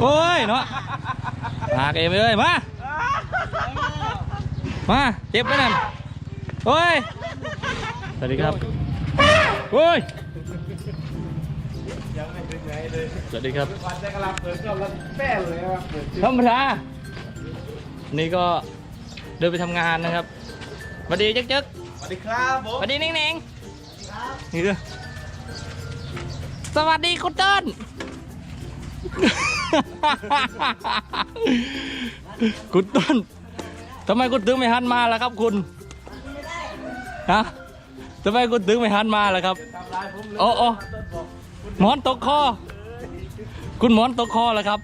โอ้ยเนาะหากเองเลยมามาเจ็บไหมนั่นโอ้ยสวัสดีครับโอ้ยยังไม่ถึงไหนเลยสวัสดีครับวันจะกำลังเปิดก็แล้วแป้เลยว่าเปิดชื่อธรรมดานี่ก็เดินไปทำงานนะครับสวัสดีจ๊กจ๊กสวัสดีครับผสมวัสดีนิ่งนิ่งนี่คือสวัสดีคุณต้น คุณต้นทำไมคุณถึงไม่หันมาล่ะครับคุณฮะทำไมคุณถึงไม่หันมาล่ะครับโอ้โอ้หมอนตกคอ คุณหมอนตกคอล้วครับ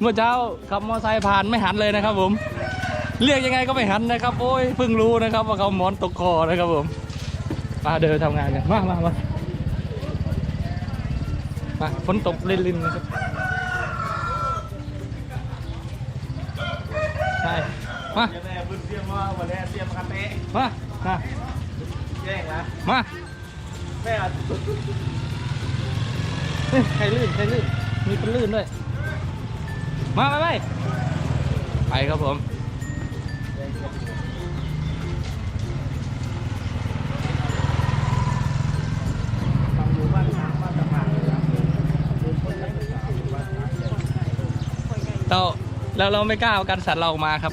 เมื่อเช้าขับมอเตอร์ไซค์ผ่านไม่หันเลยนะครับ ผม เรียกยังไงก็ไม่หันนะครับ โอ้ยเพิ่งรู้นะครับ ว่าเขาหมอนตกคอนะครับผมมาเดินทำงานกันมามามา มาฝนตกลินๆนะครับใช่มาเดี๋ยวแม่บุญเตรียมว่าวันนี้เตรียมกันเตะมามาแย่งนะมาแม่อะเฮ้ยใครลื่นใครลื่นมีเป็นลื่นด้วย มาไปไปไปครับผม เราเราไม่กล้าเอากันสัตว์เราออกมาครับ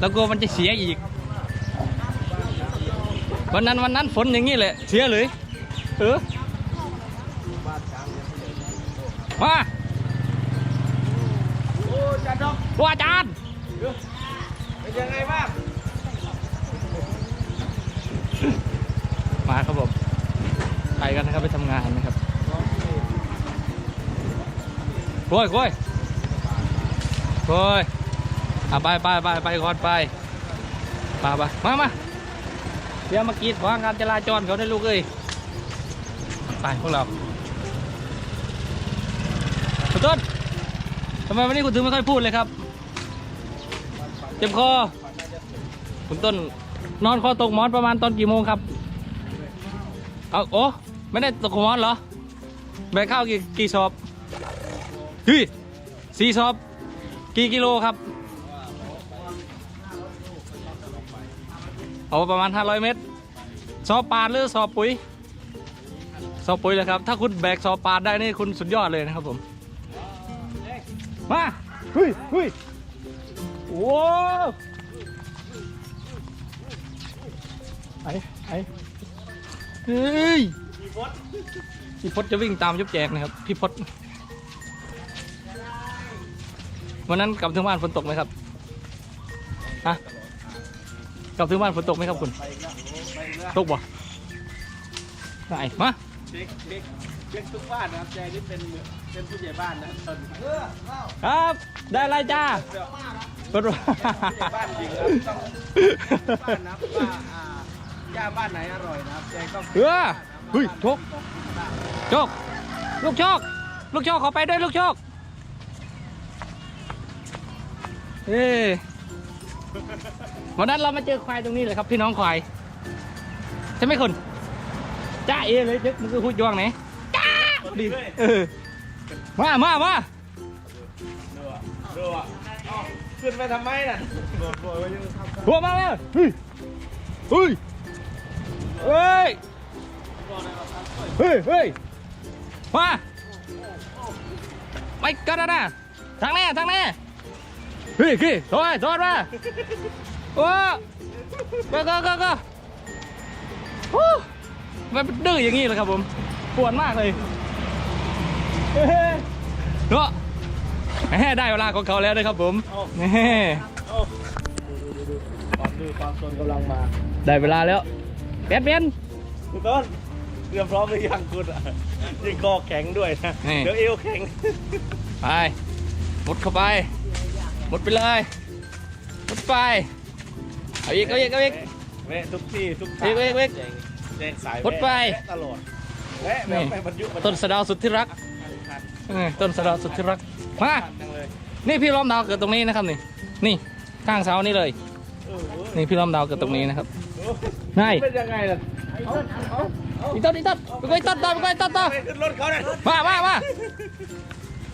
เรากลัวมันจะเสียอีก วันนั้นวันนั้นฝนอย่างนี้แหละเสียเลยเออบ้านช้างเนี่ยผู้ใหญ่มาโอ้จัดดอกว่าอาจารย์เป็นยังไงบ้างมาครับผมไปกันนะครับไปทำงานนะครับโค้ยโค้ย โค้ยอะไปไปไปไปก่อนไปไปไปมามาเดี๋ยวมากีดขวางการจราจรเขาได้ลูกเอ้ยไปพวกเราคุณต้นทำไมวันนี้คุณถึงไม่ค่อยพูดเลยครับ เจ็บคอ คุณต้นนอนคอตกหมอนประมาณตอนกี่โมงครับ เอาโอ้ไม่ได้ตกหมอนเหรอแบกข้าวกี่กี่สอบเฮ้ยสี่สอบ กี่กิโลครับเอาประมาณ 500 เมตรสอบปาดหรือสอบปุ๋ย สอบปุ๋ยเลยครับ ถ้าคุณแบกสอบปาดได้นี่คุณสุดยอดเลยนะครับผม มาเฮ้ยเฮ้ยว้าวไอ้ไอ้เฮ้ยมีพดพี่พศจะวิ่งตามยุบแจกนะครับ พี่พศ วันนั้นกลับถึงบ้านฝนตกไหมครับฮะกลับถึงบ้านฝนตกไหมครับคุณ ไปอีกแล้วโอ้ไปอีกแล้วตกบ่ไหนมาเด็กเด็กเด็กทุกบ้านนะครับแจนี่เป็นเป็นผู้ใหญ่บ้านนะตอนเออเล่าครับ ได้อะไรจ้าเดี๋ยวรถ ผู้ใหญ่บ้านจริงครับต้องบ้านนะครับว่าอ่าย่าบ้านไหนอร่อยนะครับแจก็เออเฮ้ยโชคโชคลูกโชคลูกโชคขอไปด้วยลูกโชค เอ้วันนั้นเรามาเจอควายตรงนี้เลยครับพี่น้องควายใช่ไหมคุณจ้าเอเลยเจ๊กมันคือพูดยวงไหนจ้าดิเออมามามาดูอะดูอะขึ้นไปทำไมน่ะหัวมาเลยเฮ้ยเฮ้ยเฮ้ยเฮ้ยเฮ้ยมาไปกันนะนะทางแน่ทางแน่ เฮ้ยขี้ถอยถอยมาโอ้ก็ก็ก็ก็โอ้มันดื้ออย่างนี้เลยครับผมปวดมากเลยเฮ้ยเนาะแหมได้เวลาของเขาแล้วนะครับผมนี่โอ้ดูดูดูดูความดื้อความซนกำลังมา ได้เวลาแล้วเปลี่ยนเปลี่ยนคุณต้นเตรียมพร้อมหรือยังคุณอะยิ่งคอแข็งด้วยนะนี่เดี๋ยวเอวแข็ง ไปมุดเข้าไป มุดไปเลยมุดไป เอาอีก เอาอีก เอาอีก แวะทุกที่ทุกเว้ยเว้ยเว้ยแจ้งแจ้งสายพุดไปแวะตลอดแวะแบบนี่ไม่บรรยุบรรต้นสะเดาวสุดที่รักคันเออต้นสะเดาวสุดที่รัก มาคันจังเลยนี่พี่ล้อมดาวเกิดตรงนี้นะครับนี่ นี่ข้างเสานี่เลย เออเออนี่พี่ล้อมดาวเกิดตรงนี้นะครับเออง่ายเป็นยังไงล่ะเอาเอาเอีต้นอีต้นไปไปต้นต่อไปไปต้นต่อไปขึ้นรถเขาหน่อยมามามา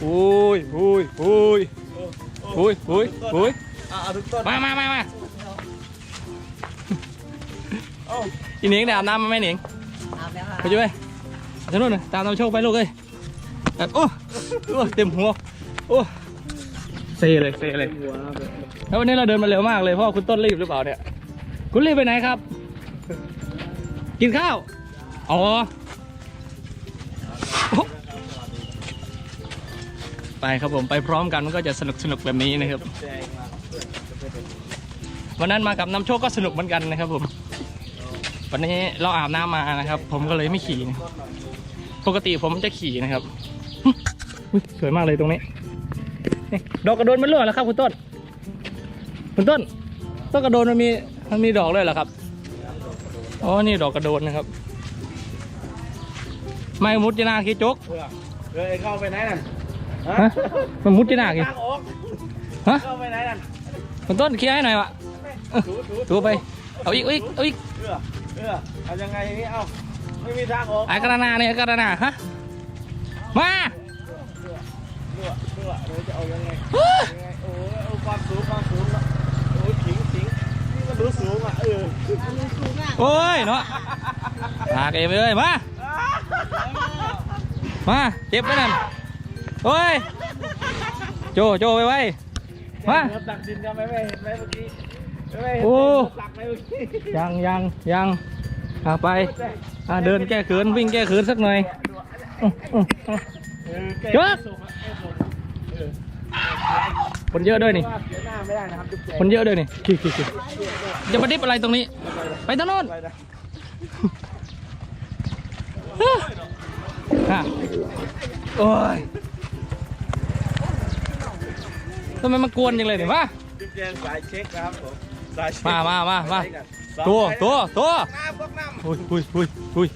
โอ้ยโอ้ยโอ้ยโอ้ ยโอ้ยโอ้ยเอาเอาทุกต้นมามามามาเอาอีหนิงเนี่ยอาบน้ำมาไหมหนิงอาบแล้วค่ะไปช่วยเอาฉันนู่นน่ะตามเราโชคไปลูกเอ้ยแบบโอ้โอ้เต็มหัวโอ้เซเลยเซเลยหัวครับแล้ววันนี้เราเดินมาเร็วมากเลยเพราะว่าคุณต้นรีบหรือเปล่าเนี่ย คุณรีบไปไหนครับ กินข้าว อ๋อ ไปครับผมไปพร้อมกันมันก็จะสนุกสนุกแบบนี้นะครับ วันนั้นมากับน้ำโชคก็สนุกเหมือนกันนะครับผมวันนี้เราอาบน้ำมานะครับ ผมก็เลยไม่ขี่นะปกติผมจะขี่นะครับสวยมากเลยตรงนี้ดอกกระโดนมันร่วงแล้วครับคุณต้น คุณต้น ต้นกระโดนมันมีมันมีดอกเลยเหรอครับอ๋อนี่ดอกกระโดนนะครับ ไม่มุดจะนาขี้จกเอเพื่อเข้าไปไหนนั่น ฮะมันมุดจะหน้าขี้ทางออกฮะเข้าไปไหนนั่นคุณต้นเคลียร์ให้หน่อยวะถูถูถูไป เอาอีกเอาอีกเอาอีกเพื่อเพื่อเอายังไงอย่างนี้เอาไม่มีทางออกไอ้กระนาเนี่ยกระนาฮะมาเพื่อเพื่อเพื่อเดี๋ยวจะเอายังไงยังไงโอ้ยเอาความสูงความสูงเนาะโอ้ยขิงขิงนี่มันดูสูงอะเออโอ้ยเนาะลากเองไปเลยมามาเจ็บไปนั่น โอ้ย โจโจไปไว้มาตักดินกันไหมไม่เห็นไหมเมื่อกี้ไม่เห็นโอ้ตักไหมเมื่อกี้ยังยังยังอะไปอะเดินแก้เขินวิ่งแก้เขินสักหน่อยเยอะคนเยอะด้วยนี่คนเยอะด้วยนี่ขี่ขี่ขี่จะมาดิบอะไรตรงนี้ ไปทางโน้นอะโอ้ย ทำไมมากวนจังเลยเนี่ยมาจุ๊บแจงสายเช็คครับผมสายเช็คมามามามาสยกันสองตัวไปตัวตัวน้ำพวกน้ำอุ้ยอุ้ยอุ้ยอุ้ย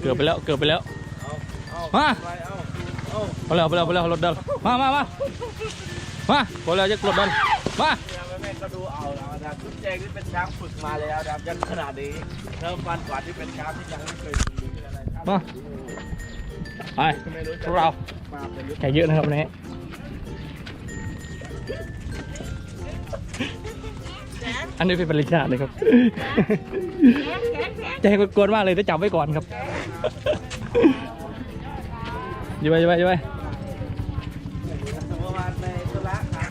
เกือบไปแล้วเกือบไปแล้วเอาเอามาไปเอาเอาไปแล้วไปแล้วไปแล้วรถเดินมามามามาพอแล้วจะรถเดินมาเนี่ยแม่แม่ก็ดูเอาแล้วนะครับจุ๊บแจงนี่เป็นช้างฝึกมาแล้วนะครับยังขนาดนี้แล้วฟันกว่าที่เป็นช้างที่ยังไม่เคยมีอะไรครับมาไปไม่รู้พจะวกเรามาเป็นยุคแขกเยอะนะครับวันนี้ อันนี้เป็นปริชาติเลยครับใจกวนๆมากเลยจะจับไว้ก่อนครับอยู่ไปอยู่ไปอยู่ไปประมาณในตุลาครับ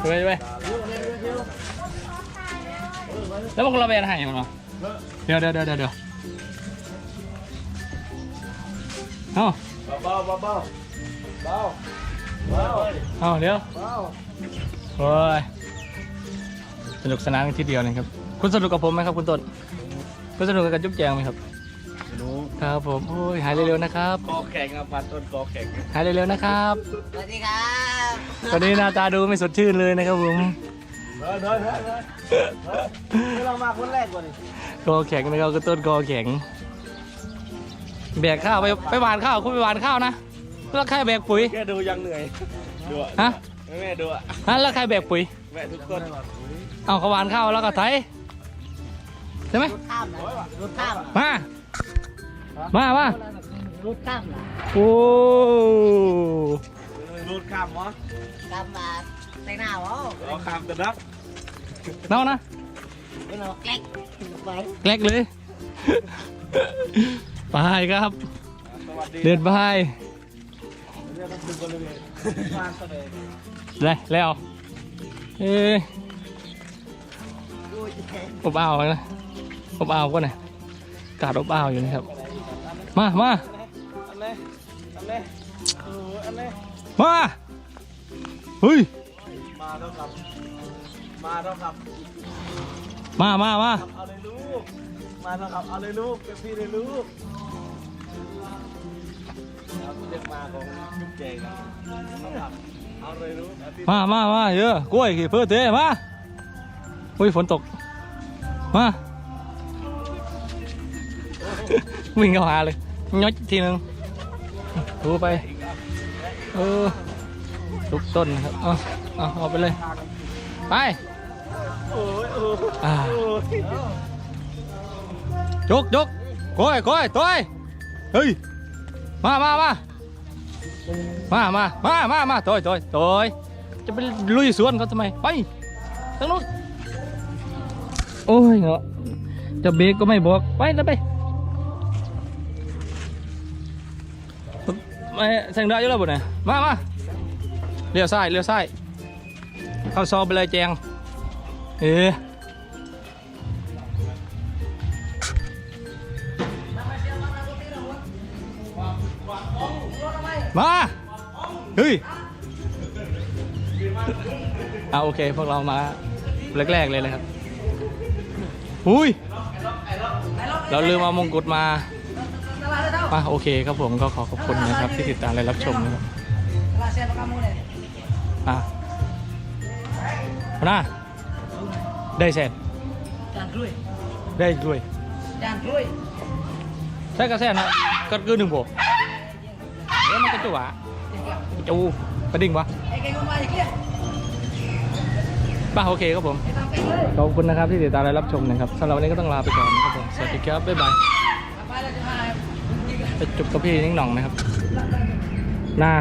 อยู่ไปอยู่ไปแล้วพวกเราไปอะไรอย่างเนาะเดี๋ยวเดี๋ยวเดี๋ยวเดี๋ยว เดี๋ยวเอาเบาเบาเบาเบาเบาเอาเดี๋ยวเบาโอ้ยสนุกสนานกันทีเดียวนะครับ คุณสนุกกับผมไหมครับคุณต้นคุณสนุกกับจุ๊บแจงไหมครับหนูครับผมโอ้ยหายเร็วๆนะครับกอแข็งอะพันต้นกอแข็งหายเร็วๆนะครับสวัสดีครับตอนนี้หน้าตาดูไม่สดชื่นเลยนะครับผมเฮ้ยเฮ้ยเฮ้ยเฮ้ยเฮ้ยเรามาคนแรกก่อนดิกอแข็งนะครับคุณต้นกอแข็ง แบกข้าวไปไปหวานข้าวคุณไปหวานข้าวนะแล้วใครแบกปุ๋ยแค่ดูยังเหนื่อยดูอะฮะแม่แม่ดูอะฮะแล้วใครแบกปุ๋ยแม่ทุกคนเอาเขาหวานข้าวแล้วก็ไถใช่ไหมรถข้ามนะรถข้ามมามามารถข้ามนะโอ้รูดข้ามมั้งข้ามมาใส่หน้าวะเอาข้ามแต่นักเนานะไม่เอาแกล้งไปแกลกเลย ไปครับสวัสดีเดินไปเรียกกันถึงบริเวณบ้านแสดงเลยแล้วเอ้ยดูจะแทนอบอ้าวนะอบอ้าวก็เนี่ยกาดอบอ้าวอยู่นะครับ มามาอันนี้อันนี้เอออันนี้มาเฮ้ยมาเท่ากับมาเท่ากับมามามาเอาเลยลูกมาแล้วครับเอาเลยลูกเป็นพี่เลยลูกครับ เรียกมาของจุ๊บเจงครับเอาเลยลูกเอาพี่มามามาเยอะกล้วยขี่เพื่อเตะมาอุ้ยฝนตก มา วิ่งเข้าหาเลยย้อยทีหนึ่งดูไป เออทุกต้นครับ เอาเอาเอาไปเลย ไปยโอ้ยกยกก้อยก้อยตัวเอ้ยเฮ้ย มามามา มามามามามาตัวตัวตัวจะไปลุยสวนเขาทำไม ไปทางนู้นโอ้ยเหรอจะเบรกก็ไม่บอก ไปแล้วไปไม่แซงได้อยังแล้วบุญเนี่ยมามาเลี้ยวซ้ายเลี้ยวซ้าย เข้าซอยไปเลยแจง เอ๊ เฮ้ยเอาโอเค พวกเรามาแรกๆเลยนะครับอุ้ยเราลืมเอามงกุฎมาอะโอเคครับผมก็ขอขอบคุณนะครับที่ติดตามและรับชมนะครับ Rahasia kamu deh. อะหัวหน้าได้เสร็จ Jangan dulu. ได้ด้วย Jangan dulu. ใช่กระแสนะก็คือหนึ่งโบแล้วมันก็จะหวา จูกระดิ่งวะ Eh, kayak ngomong aja ya. ป่ะโอเคครับผม Kita sampai dulu. ขอบคุณนะครับที่ติดตามและรับชมนะครับสำหรับวันนี้ก็ต้องลาไปก่อนนะครับผม สวัสดีครับ บ๊ายบาย Apa ada cuma ไปจุบกับพี่นิ่งหน่องนะครับ หน้า